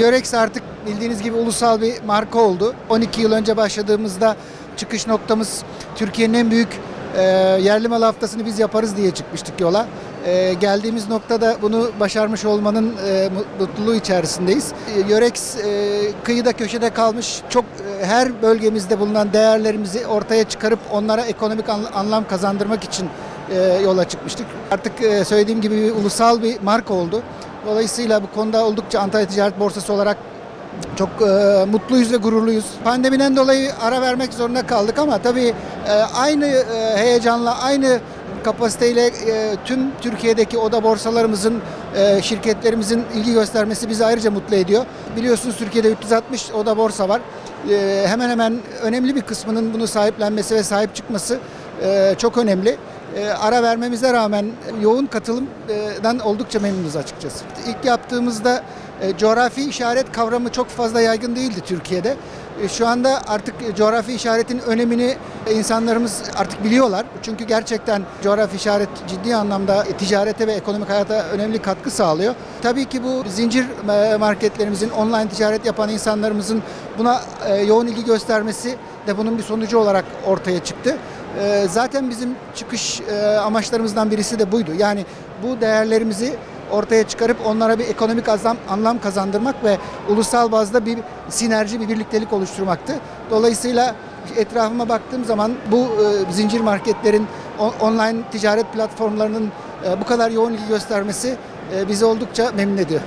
Yorex artık bildiğiniz gibi ulusal bir marka oldu. 12 yıl önce başladığımızda çıkış noktamız Türkiye'nin en büyük e, yerli mal haftasını biz yaparız diye çıkmıştık yola. E, geldiğimiz noktada bunu başarmış olmanın e, mutluluğu içerisindeyiz. E, Yorex e, kıyıda köşede kalmış çok e, her bölgemizde bulunan değerlerimizi ortaya çıkarıp onlara ekonomik anla- anlam kazandırmak için e, yola çıkmıştık. Artık e, söylediğim gibi bir ulusal bir marka oldu. Dolayısıyla bu konuda oldukça Antalya Ticaret Borsası olarak çok e, mutluyuz ve gururluyuz. Pandemiden dolayı ara vermek zorunda kaldık ama tabii e, aynı e, heyecanla, aynı kapasiteyle e, tüm Türkiye'deki oda borsalarımızın, e, şirketlerimizin ilgi göstermesi bizi ayrıca mutlu ediyor. Biliyorsunuz Türkiye'de 360 oda borsa var. E, hemen hemen önemli bir kısmının bunu sahiplenmesi ve sahip çıkması e, çok önemli. E, ara vermemize rağmen yoğun katılımdan oldukça memnunuz açıkçası. İlk yaptığımızda e, coğrafi işaret kavramı çok fazla yaygın değildi Türkiye'de. E, Şu anda artık coğrafi işaretin önemini insanlarımız artık biliyorlar. Çünkü gerçekten coğrafi işaret ciddi anlamda ticarete ve ekonomik hayata önemli katkı sağlıyor. Tabii ki bu zincir e, marketlerimizin, online ticaret yapan insanlarımızın buna e, yoğun ilgi göstermesi de bunun bir sonucu olarak ortaya çıktı. Ee, zaten bizim çıkış e, amaçlarımızdan birisi de buydu. Yani bu değerlerimizi ortaya çıkarıp onlara bir ekonomik azam, anlam kazandırmak ve ulusal bazda bir sinerji, bir birliktelik oluşturmaktı. Dolayısıyla etrafıma baktığım zaman bu e, zincir marketlerin on, online ticaret platformlarının e, bu kadar yoğun ilgi göstermesi e, bizi oldukça memnun ediyor.